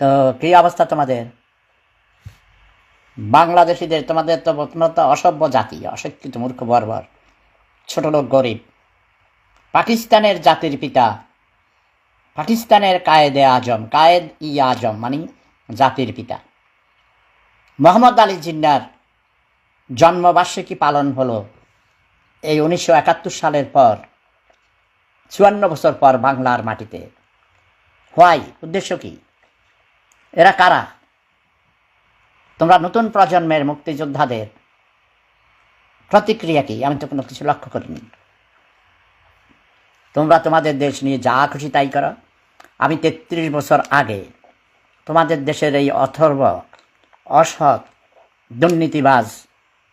তো কী অবস্থা তোমাদের? বাংলাদেশিদের তোমাদের তো তোমরা তো অসভ্য জাতি, অশিক্ষিত মূর্খ বর্বর, ছোট লোক গরিব। পাকিস্তানের জাতির পিতা, পাকিস্তানের কায়েদে আজম, কায়েদ ই আজম মানে জাতির পিতা। মোহাম্মদ আলী জিন্নার জন্মবার্ষিকী পালন হলো এই উনিশশো একাত্তর সালের পর, চুয়ান্ন বছর পর বাংলার মাটিতে। হোয়াই উদ্দেশ্য কি? এরা কারা? তোমরা নতুন প্রজন্মের মুক্তিযোদ্ধাদের প্রতিক্রিয়া কি? আমি তো কোনো কিছু লক্ষ্য করিনি। তোমরা তোমাদের দেশ নিয়ে যা খুশি তাই করো। আমি তেত্রিশ বছর আগে তোমাদের দেশের এই অথর্ব, অসৎ, দুর্নীতিবাজ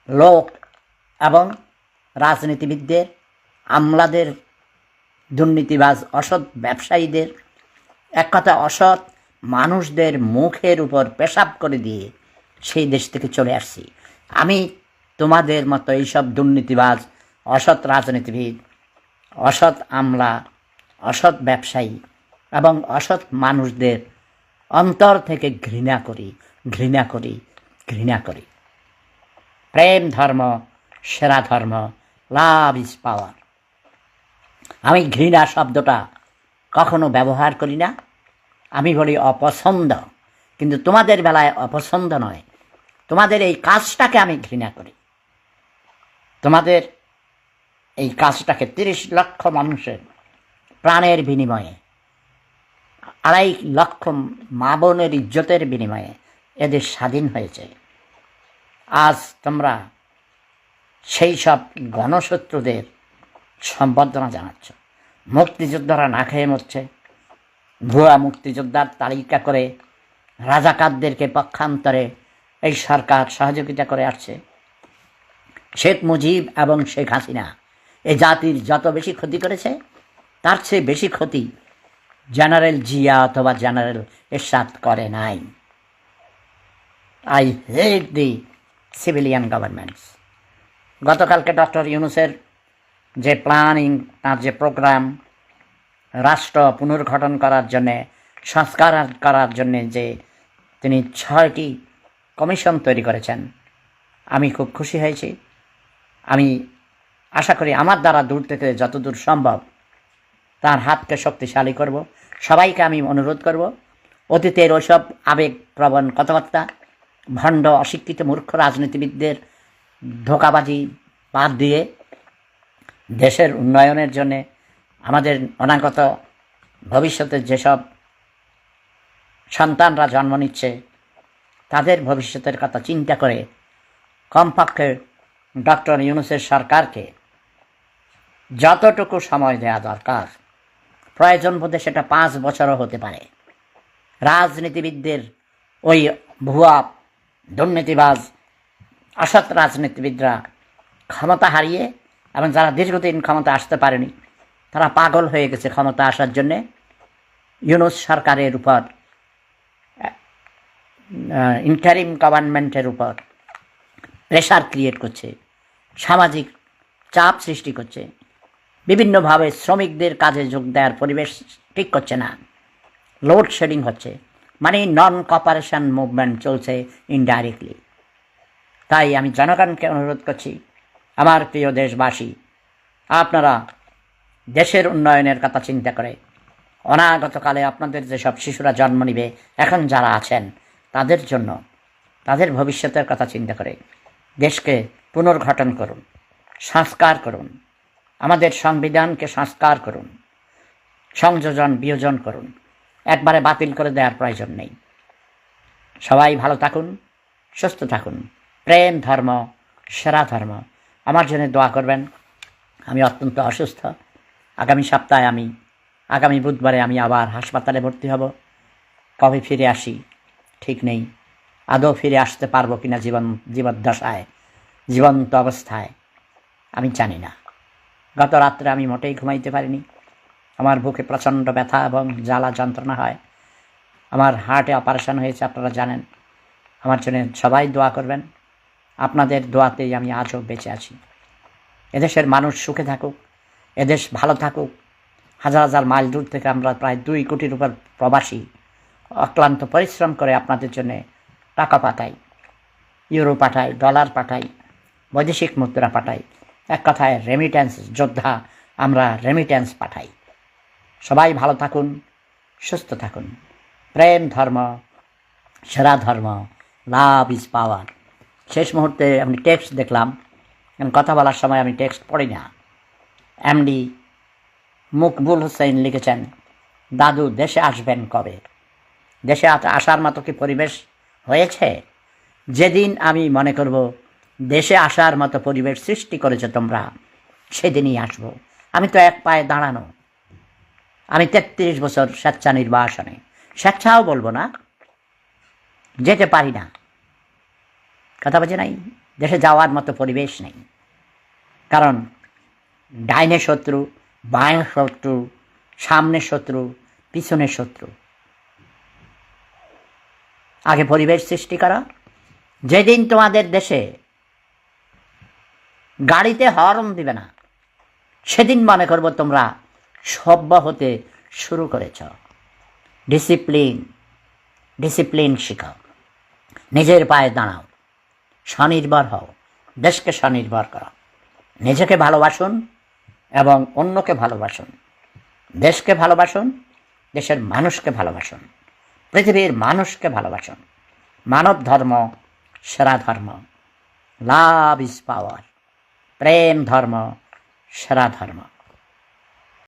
লোক এবং রাজনীতিবিদদের, আমলাদের, দুর্নীতিবাজ, অসৎ ব্যবসায়ীদের, এক কথা অসৎ মানুষদের মুখের উপর পেশাব করে দিয়ে সেই দেশ থেকে চলে আসছি। আমি তোমাদের মতো এইসব দুর্নীতিবাজ, অসৎ রাজনীতিবিদ, অসৎ আমলা, অসৎ ব্যবসায়ী এবং অসৎ মানুষদের অন্তর থেকে ঘৃণা করি ঘৃণা করি ঘৃণা করি। প্রেম ধর্ম, সেরা ধর্ম, লাভ ইজ পাওয়ার। আমি ঘৃণা শব্দটা কখনো ব্যবহার করি না। আমি বলি অপছন্দ। কিন্তু তোমাদের বেলায় অপছন্দ নয়। তোমাদের এই কাজটাকে আমি ঘৃণা করি। তোমাদের এই কাজটাকে তিরিশ লক্ষ মানুষের প্রাণের বিনিময়ে, আড়াই লক্ষ মা বোনের ইজ্জতের বিনিময়ে এদের স্বাধীন হয়েছে। আজ তোমরা সেই সব গণশত্রুদের সম্বর্ধনা জানাচ্ছ। মুক্তিযোদ্ধারা না খেয়ে মরছে। ভুয়া মুক্তিযোদ্ধার তালিকা করে রাজাকারদেরকে পক্ষান্তরে এই সরকার সহযোগিতা করে আসছে। শেখ মুজিব এবং শেখ হাসিনা এ জাতির যত বেশি ক্ষতি করেছে, তার চেয়ে বেশি ক্ষতি জেনারেল জিয়া অথবা জেনারেল এরশাদ করে নাই। I hate the civilian governments. গতকালকে ডক্টর ইউনুসের যে প্ল্যানিং, তার যে প্রোগ্রাম রাষ্ট্র পুনর্গঠন করার জন্যে, সংস্কার করার জন্যে যে তিনি ছয়টি কমিশন তৈরি করেছেন। আমি খুব খুশি হয়েছি। আমি আশা করি আমার দ্বারা দূর থেকে যতদূর সম্ভব তার হাতকে শক্তিশালী করব। সবাইকে আমি অনুরোধ করব, অতীতের ওইসব আবেগপ্রবণ কথাবার্তা, ভণ্ড অশিক্ষিত মূর্খ রাজনীতিবিদদের ধোকাবাজি বাদ দিয়ে দেশের উন্নয়নের জন্যে আমাদের অনাগত ভবিষ্যতের যেসব সন্তানরা জন্ম নিচ্ছে, তাদের ভবিষ্যতের কথা চিন্তা করে কমপক্ষে ডক্টর ইউনুসের সরকারকে যতটুকু সময় দেওয়া দরকার, প্রয়োজন বোধে সেটা পাঁচ বছরও হতে পারে। রাজনীতিবিদদের ওই ভুয়া দুর্নীতিবাজ, অসৎ রাজনীতিবিদরা ক্ষমতা হারিয়ে এবং যারা দীর্ঘদিন ক্ষমতা আসতে পারেনি তারা পাগল হয়ে গেছে ক্ষমতা আসার জন্যে। ইউনুস সরকারের উপর ইন্টারিম গভর্নমেন্টের উপর প্রেশার ক্রিয়েট করছে, সামাজিক চাপ সৃষ্টি করছে। বিভিন্নভাবে শ্রমিকদের কাজে যোগ দেওয়ার পরিবেশ ঠিক করছে না। লোডশেডিং হচ্ছে। মানে নন কপারেশন মুভমেন্ট চলছে ইনডাইরেক্টলি তাই আমি জনগণকে অনুরোধ করছি, আমার প্রিয় দেশবাসী, আপনারা দেশের উন্নয়নের কথা চিন্তা করে। অনাগতকালে আপনাদের যেসব শিশুরা জন্ম নিবে, এখন যারা আছেন, তাদের জন্য, তাদের ভবিষ্যতের কথা চিন্তা করে। দেশকে পুনর্গঠন করুন, সংস্কার করুন, আমাদের সংবিধানকে সংস্কার করুন, সংযোজন, বিয়োজন করুন। একবারে বাতিল করে দেওয়ার প্রয়োজন নেই। সবাই ভালো থাকুন, সুস্থ থাকুন। প্রেম ধর্ম, সেরা ধর্ম। আমার জন্য দোয়া করবেন। আমি অত্যন্ত অসুস্থ। আগামী সপ্তাহে আমি, আগামী বুধবারে আমি আবার হাসপাতালে ভর্তি হব। কবে ফিরে আসি ঠিক নেই। আদৌ ফিরে আসতে পারব কিনা জীবন, জীবদ্দশায়, জীবন্ত অবস্থায়, আমি জানি না। গত রাত্রে আমি মোটেই ঘুমাইতে পারিনি। আমার বুকে প্রচণ্ড ব্যথা এবং জ্বালা যন্ত্রণা হয়। আমার হার্টে অপারেশন হয়েছে, আপনারা জানেন। আমার জন্য সবাই দোয়া করবেন। আপনাদের দোয়াতেই আমি আজও বেঁচে আছি। এদেশের মানুষ সুখে থাকুক। এদেশ ভালো থাকুক। হাজার হাজার মাইল দূর থেকে আমরা প্রায় দুই কোটির উপর প্রবাসী অক্লান্ত পরিশ্রম করে আপনাদের জন্য টাকা পাঠাই, ইউরো পাঠাই, ডলার পাঠাই, বৈদেশিক মুদ্রা পাঠাই। এক কথায় রেমিট্যান্স যোদ্ধা আমরা রেমিট্যান্স পাঠাই। সবাই ভালো থাকুন, সুস্থ থাকুন। প্রেম ধর্ম, সেরা ধর্ম লাভ ইজ পাওয়ার শেষ মুহূর্তে আমি টেক্সট দেখলাম। কথা বলার সময় আমি টেক্সট পড়ি না। এমডি মকবুল হোসেন লিখেছেন, দাদু, দেশে আসবেন কবে? দেশে আসার মতো কি পরিবেশ হয়েছে? যেদিন আমি মনে করব, দেশে আসার মতো পরিবেশ সৃষ্টি করেছে তোমরা, সেদিনই আসব। আমি তো এক পায়ে দাঁড়ানো। আমি তেত্রিশ বছর স্বেচ্ছা নির্বাসনে। স্বেচ্ছাও বলব না, যেতে পারি না। কথা বলছে নাই? দেশে যাওয়ার মতো পরিবেশ নেই। কারণ ডাইনে শত্রু বাঁয়ের শত্রু সামনের শত্রু পিছনের শত্রু। আগে পরিবেশ সৃষ্টি করা। যেদিন তোমাদের দেশে গাড়িতে হর্ন দিবে না, সেদিন মনে করব তোমরা সভ্য হতে শুরু করেছ। ডিসিপ্লিন ডিসিপ্লিন শিখাও। নিজের পায়ে দাঁড়াও। স্বনির্ভর হও। দেশকে স্বনির্ভর করো। নিজেকে ভালোবাসুন। এবং অন্যকে ভালোবাসুন। দেশকে ভালোবাসুন, দেশের মানুষকে ভালোবাসুন। পৃথিবীর মানুষকে ভালোবাসুন। মানব ধর্ম, সেরা ধর্ম। লাভ ইজ পাওয়ার প্রেম ধর্ম, সেরা ধর্ম।